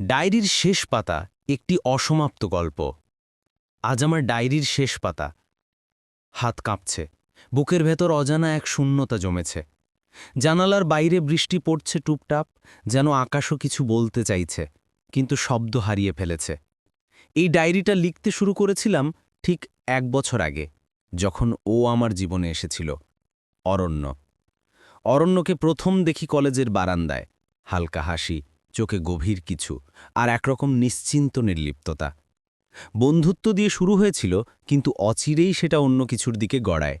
ডায়েরির শেষ পাতা একটি অসমাপ্ত গল্প। আজ আমার ডায়েরির শেষ পাতা। হাত কাঁপছে। বুকের ভেতর অজানা এক শূন্যতা জমেছে। জানালার বাইরে বৃষ্টি পড়ছে টুপটাপ, যেন আকাশও কিছু বলতে চাইছে, কিন্তু শব্দ হারিয়ে ফেলেছে। এই ডায়েরিটা লিখতে শুরু করেছিলাম ঠিক এক বছর আগে, যখন ও আমার জীবনে এসেছিল। অরণ্য। অরণ্যকে প্রথম দেখি কলেজের বারান্দায়, হালকা হাসি চোখে গভীর কিছু আর একরকম নিশ্চিন্ত নির্লিপ্ততা। বন্ধুত্ব দিয়ে শুরু হয়েছিল, কিন্তু অচিরেই সেটা অন্য কিছুর দিকে গড়ায়।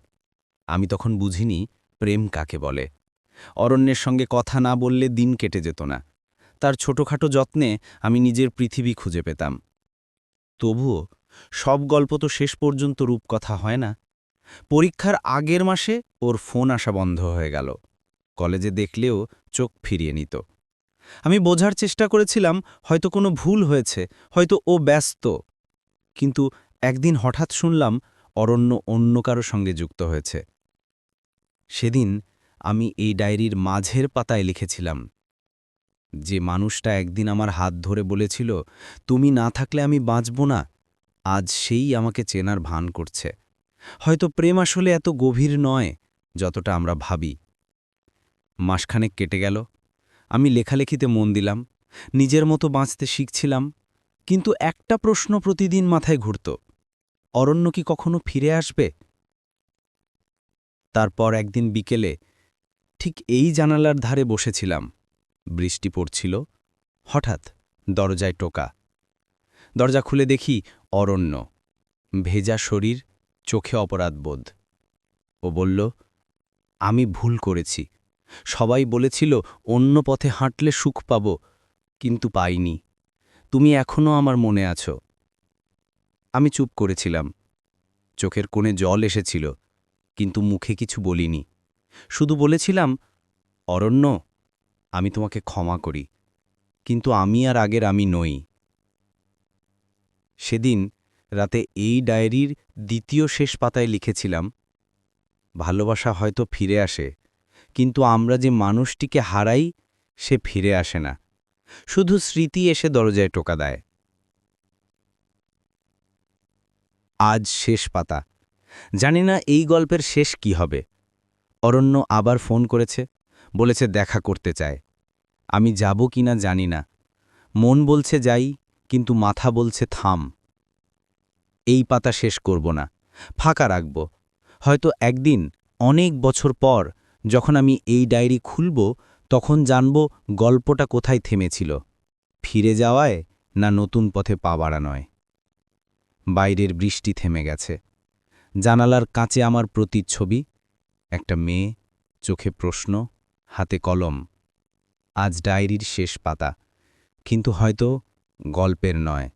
আমি তখন বুঝিনি, প্রেম কাকে বলে। অরণ্যের সঙ্গে কথা না বললে দিন কেটে যেত না। তার ছোটখাটো যত্নে আমি নিজের পৃথিবী খুঁজে পেতাম। তবুও সব গল্প তো শেষ পর্যন্ত রূপকথা হয় না। পরীক্ষার আগের মাসে ওর ফোন আসা বন্ধ হয়ে গেল। কলেজে দেখলেও চোখ ফিরিয়ে নিত। আমি বোঝার চেষ্টা করেছিলাম, হয়তো কোনো ভুল হয়েছে, হয়তো ও ব্যস্ত। কিন্তু একদিন হঠাৎ শুনলাম অরণ্য অন্য কারও সঙ্গে যুক্ত হয়েছে। সেদিন আমি এই ডায়েরির মাঝের পাতায় লিখেছিলাম, যে মানুষটা একদিন আমার হাত ধরে বলেছিল, তুমি না থাকলে আমি বাঁচব না, আজ সেই আমাকে চেনার ভান করছে। হয়তো প্রেম আসলে এত গভীর নয়, যতটা আমরা ভাবি। মাসখানেক কেটে গেল আমি লেখালেখিতে মন দিলাম, নিজের মতো বাঁচতে শিখছিলাম, কিন্তু একটা প্রশ্ন প্রতিদিন মাথায় ঘুরত, অরণ্য কি কখনো ফিরে আসবে? তারপর একদিন বিকেলে ঠিক এই জানালার ধারে বসেছিলাম, বৃষ্টি পড়ছিল, হঠাৎ দরজায় টোকা, দরজা খুলে দেখি অরণ্য, ভেজা শরীর, চোখে অপরাধবোধ, ও বলল, আমি ভুল করেছি। সবাই বলেছিল, অন্য পথে হাঁটলে সুখ পাব, কিন্তু পাইনি। তুমি এখনও আমার মনে আছো। আমি চুপ করেছিলাম। চোখের কোণে জল এসেছিল, কিন্তু মুখে কিছু বলিনি। শুধু বলেছিলাম, অরণ্য, আমি তোমাকে ক্ষমা করি, কিন্তু আমি আর আগের আমি নই। সেদিন রাতে এই ডায়েরির দ্বিতীয় শেষ পাতায় লিখেছিলাম, ভালোবাসা হয়তো ফিরে আসে কিন্তু আমরা যে মানুষটিকে হারাই, সে ফিরে আসে না। শুধু স্মৃতি এসে দরজায় টোকা দেয়। আজ শেষ পাতা। জানি না এই গল্পের শেষ কি হবে। অরণ্য আবার ফোন করেছে, বলেছে দেখা করতে চায়। আমি যাব কিনা জানি না। মন বলছে যাই, কিন্তু মাথা বলছে থাম। এই পাতা শেষ করব না। ফাঁকা রাখব। হয়তো একদিন, অনেক বছর পর যখন আমি এই ডায়েরি খুলব, তখন জানব গল্পটা কোথায় থেমেছিল, ফিরে যাওয়ায় না নতুন পথে পা বাড়ানোয়। বাইরের বৃষ্টি থেমে গেছে। জানালার কাঁচে আমার প্রতিচ্ছবি, একটা মেয়ে, চোখে প্রশ্ন, হাতে কলম। আজ ডায়েরির শেষ পাতা, কিন্তু হয়তো গল্পের নয়।